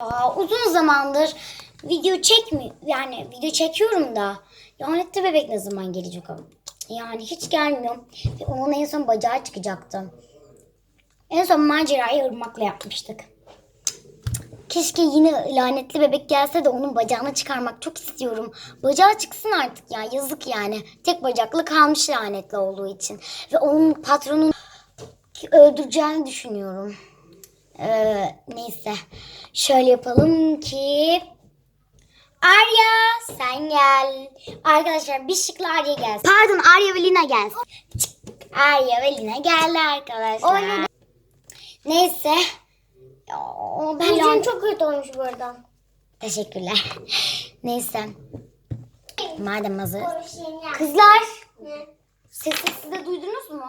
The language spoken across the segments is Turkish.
Aa, uzun zamandır video çekmi yani video çekiyorum da lanetli bebek ne zaman gelecek ama yani hiç gelmiyor ve onun en son bacağı çıkacaktı. En son macerayı ırmakla yapmıştık. Keşke yine lanetli bebek gelse de onun bacağını çıkarmak çok istiyorum. Bacağı çıksın artık ya yazık yani. Tek bacaklı kalmış lanetli olduğu için. Ve onun patronun öldüreceğini düşünüyorum. Ee, neyse. Şöyle yapalım ki... Arya sen gel. Arkadaşlar bir şıklı Arya gelsin. Pardon Arya ve Lina gelsin. Arya ve Lina geldi arkadaşlar. Neyse. Ya, ben Yüzün çok kötü olmuş bu arada. Teşekkürler. Neyse. Madem hazır. Kızlar. Sesi siz de duydunuz mu?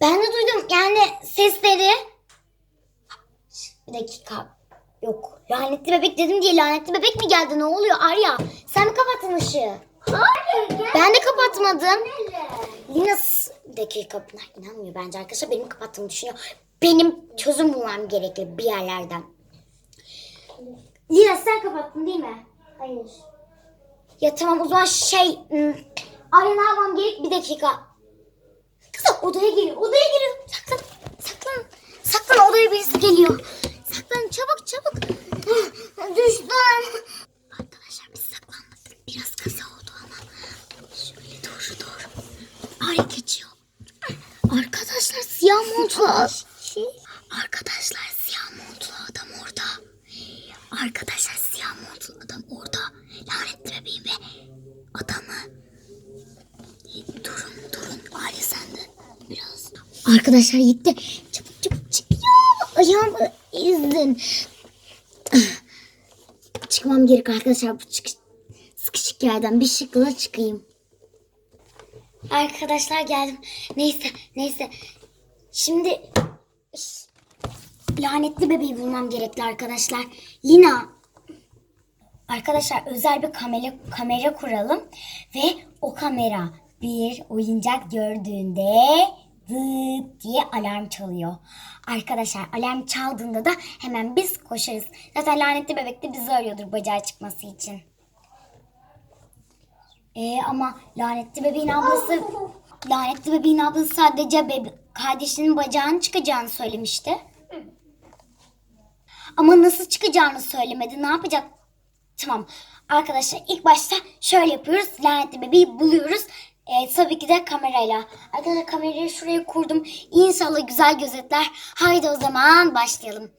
Ben de duydum. Yani sesleri. Bir dakika. Yok. Lanetli bebek dedim diye lanetli bebek mi geldi? Ne oluyor Arya? Sen mi kapattın ışığı? Hayır gel. Ben de kapatmadım. Lina bir dakika. Bunlar inanmıyor bence arkadaşlar. Benim kapattığımı düşünüyor. Benim çözüm bulmam gerekli bir yerlerden. Lina sen kapattın değil mi? Hayır. Ya tamam o zaman şey... ım, Ay ne yapmam gerek? Bir dakika. Odaya geliyor. Odaya geliyor. Saklan. Saklan. Saklan odaya birisi geliyor. Saklan çabuk çabuk. Düştüm. Arkadaşlar biz saklanmadık. Biraz kaza oldu ama. Şöyle doğru doğru. Arya geçiyor. Arkadaşlar siyah montlu. Şey. Arkadaşlar siyah montlu adam orada. Arkadaşlar siyah montlu adam orada. Lanetli bebeğim ve adamı. Durun durun. Aile sen de biraz. Arkadaşlar gitti. Çabuk çabuk çıkıyor. Ayağımı ezdin. Çıkmam gerek arkadaşlar. Bu çıkış, sıkışık yerden bir şıkla çıkayım. Arkadaşlar geldim. Neyse neyse. Şimdi lanetli bebeği bulmam gerekli arkadaşlar. Lina. Arkadaşlar özel bir kamera, kamera kuralım. Ve o kamera bir oyuncak gördüğünde vıt diye alarm çalıyor. Arkadaşlar alarm çaldığında da hemen biz koşarız. Zaten lanetli bebek de bizi arıyordur bacağı çıkması için. Ee, ama lanetli bebeğin ablası lanetli bebeğin ablası sadece bebe kardeşinin bacağının çıkacağını söylemişti. Ama nasıl çıkacağını söylemedi. Ne yapacak? Tamam. Arkadaşlar ilk başta şöyle yapıyoruz. Lanetli bebeği buluyoruz. Ee, tabii ki de kamerayla. Arkadaşlar kamerayı şuraya kurdum. İnşallah güzel gözetler. Haydi o zaman başlayalım.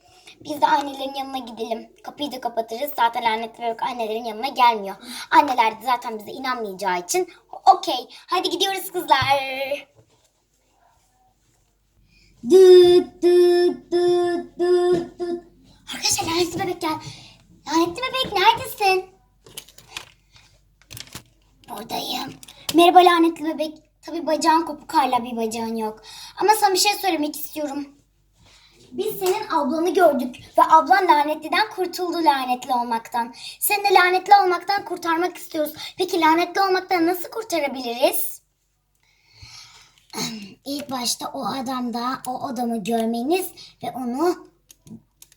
Biz de annelerin yanına gidelim. Kapıyı da kapatırız. Zaten lanetli bebek annelerin yanına gelmiyor. Anneler de zaten bize inanmayacağı için okey. Hadi gidiyoruz kızlar. Düt düt düt düt düt. Arkadaşlar lanetli bebek gel. Lanetli bebek neredesin? Buradayım. Merhaba lanetli bebek. Tabii bacağın kopuk hala bir bacağın yok. Ama sana bir şey söylemek istiyorum. Biz senin ablanı gördük ve ablan lanetliden kurtuldu lanetli olmaktan. Seni de lanetli olmaktan kurtarmak istiyoruz. Peki lanetli olmaktan nasıl kurtarabiliriz? İlk başta o adamda o adamı görmeniz ve onu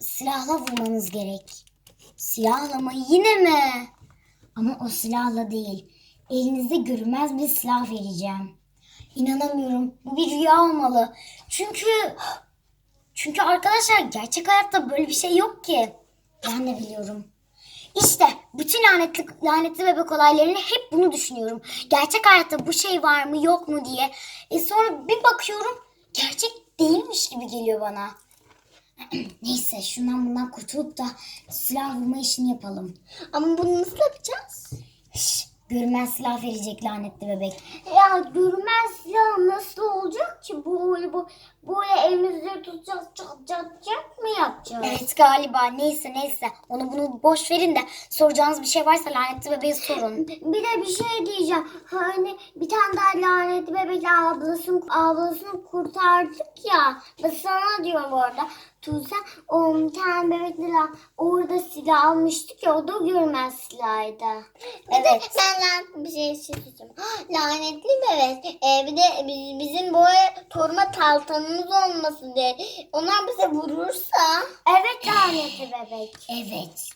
silahla vurmanız gerek. Silahla mı? Yine mi? Ama o silahla değil. Elinizde görünmez bir silah vereceğim. İnanamıyorum. Bu bir rüya olmalı. Çünkü çünkü arkadaşlar gerçek hayatta böyle bir şey yok ki. Ben de biliyorum. İşte bütün lanetli, lanetli bebek olaylarını hep bunu düşünüyorum. Gerçek hayatta bu şey var mı yok mu diye. E sonra bir bakıyorum gerçek değilmiş gibi geliyor bana. Neyse şundan bundan kurtulup da silah vurma işini yapalım. Ama bunu nasıl yapacağız? Şş, görünmez silah verecek lanetli bebek. Ya görünmez silah nasıl olacak ki? Böyle bu böyle elimizde tutacağız, çat çat çat mı yapacağız? Evet galiba neyse neyse onu bunu boş verin de soracağınız bir şey varsa lanetli bebeğe sorun. Bir de bir şey diyeceğim. Hani bir tane daha lanetli bebekle ablasını, ablasını kurtardık ya. Sana diyorum orada. Tuğse o bir tane orada silah almıştık ya o da görmez silahıydı. Evet. ben lanetli bir şey söyleyeceğim. Lanetli bebek. Ee, bir de bi- bizim böyle torma taltanı canımız olmasın diye. Onlar bize vurursa. Evet lanetli bebek. Evet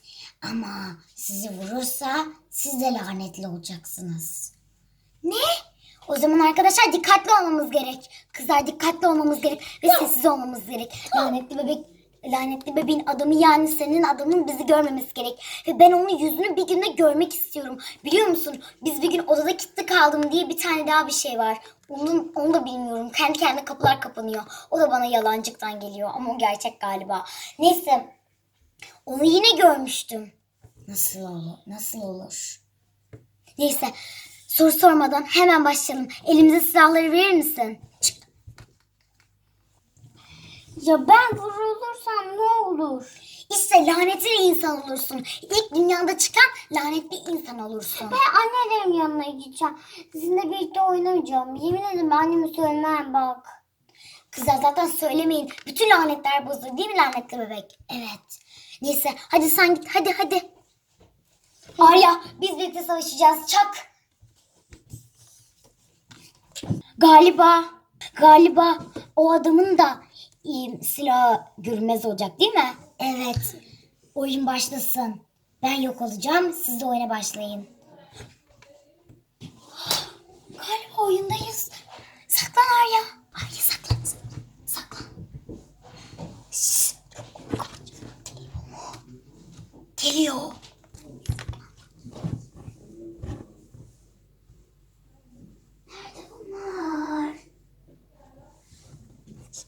ama sizi vurursa siz de lanetli olacaksınız. Ne? O zaman arkadaşlar dikkatli olmamız gerek. Kızlar dikkatli olmamız gerek ve sessiz olmamız gerek. Lanetli bebek lanetli bebeğin adamı yani senin adamın bizi görmemesi gerek. Ve ben onun yüzünü bir günde görmek istiyorum. Biliyor musun? Biz bir gün odada kilitli kaldım diye bir tane daha bir şey var. Onun, onu da bilmiyorum. Kendi kendine kapılar kapanıyor. O da bana yalancıktan geliyor ama o gerçek galiba. Neyse onu yine görmüştüm. Nasıl olur? Nasıl olur? Neyse soru sormadan hemen başlayalım. Elimize silahları verir misin? Çık. Ya ben vurulursam ne olur? İşte lanetli insan olursun. İlk dünyada çıkan lanetli insan olursun. Ben annelerim yanına gideceğim. Sizinle birlikte oynamayacağım. Yemin ederim anneme söylemem bak. Kızlar zaten söylemeyin. Bütün lanetler bozulur değil mi lanetli bebek? Evet. Neyse hadi sen git hadi hadi. Arya biz birlikte savaşacağız. Çak. Galiba galiba o adamın da e, silahı görünmez olacak değil mi? Evet. Oyun başlasın. Ben yok olacağım. Siz de oyuna başlayın. Galiba oyundayız. Saklan Arya. Arya saklan. Saklan. Şşş. Geliyor. Nerede bunlar?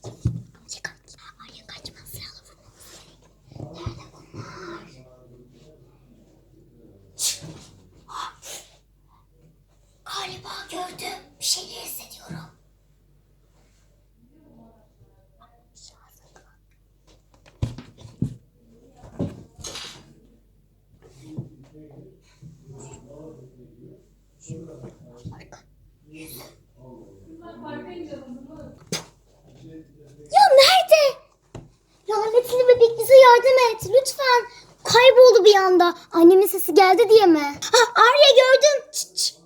Arya kaç. Arya kaçma silahla vurmamız gerek. Nerede bunlar? Şşş. Ah. Galiba gördüm. Bir şeyler hissediyorum. Ya nerede? Lanetli bebek bize yardım et lütfen. Kayboldu bir anda. Annemin sesi geldi diye mi? Ha, Arya gördüm. Çıt, çıt.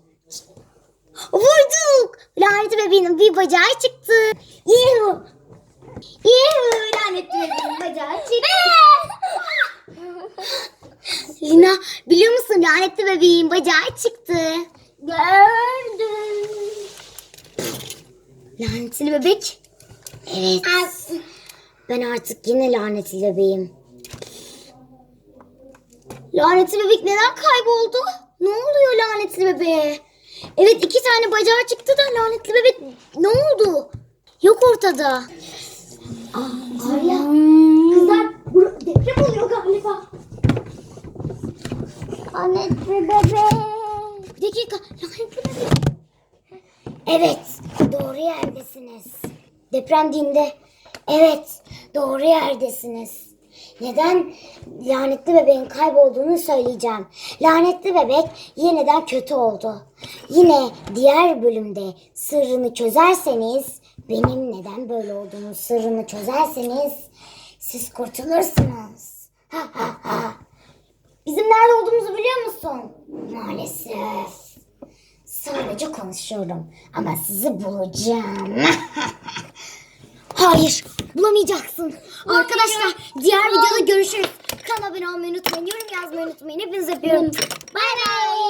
Vurduk. Lanetli bebeğin bir bacağı çıktı. Yuhu. Yuhu lanetli bebeğin bacağı çıktı. Lina biliyor musun lanetli bebeğin bacağı çıktı. Gördüm. Lanetli bebek. Evet. Ben artık yine lanetli bebeğim. Lanetli bebek neden kayboldu? Ne oluyor lanetli bebeğe? Evet iki tane bacağı çıktı da lanetli bebek ne oldu? Yok ortada. Aa, Arya. Kızlar bur- deprem oluyor galiba. Lanetli bebek. Bir dakika lanetli bebek. Evet doğru yerdesiniz. Deprem dinde. Evet doğru yerdesiniz. Neden lanetli bebeğin kaybolduğunu söyleyeceğim. Lanetli bebek yeniden kötü oldu. Yine diğer bölümde sırrını çözerseniz, benim neden böyle olduğunu sırrını çözerseniz siz kurtulursunuz. Ha ha ha. Bizim nerede olduğumuzu biliyor musun? Maalesef. Sadece konuşuyorum ama sizi bulacağım. Hayır, bulamayacaksın. Arkadaşlar, diğer videoda görüşürüz. Kanala abone olmayı unutmayın, yorum yazmayı unutmayın. Hepinizi öpüyorum. Bay bay.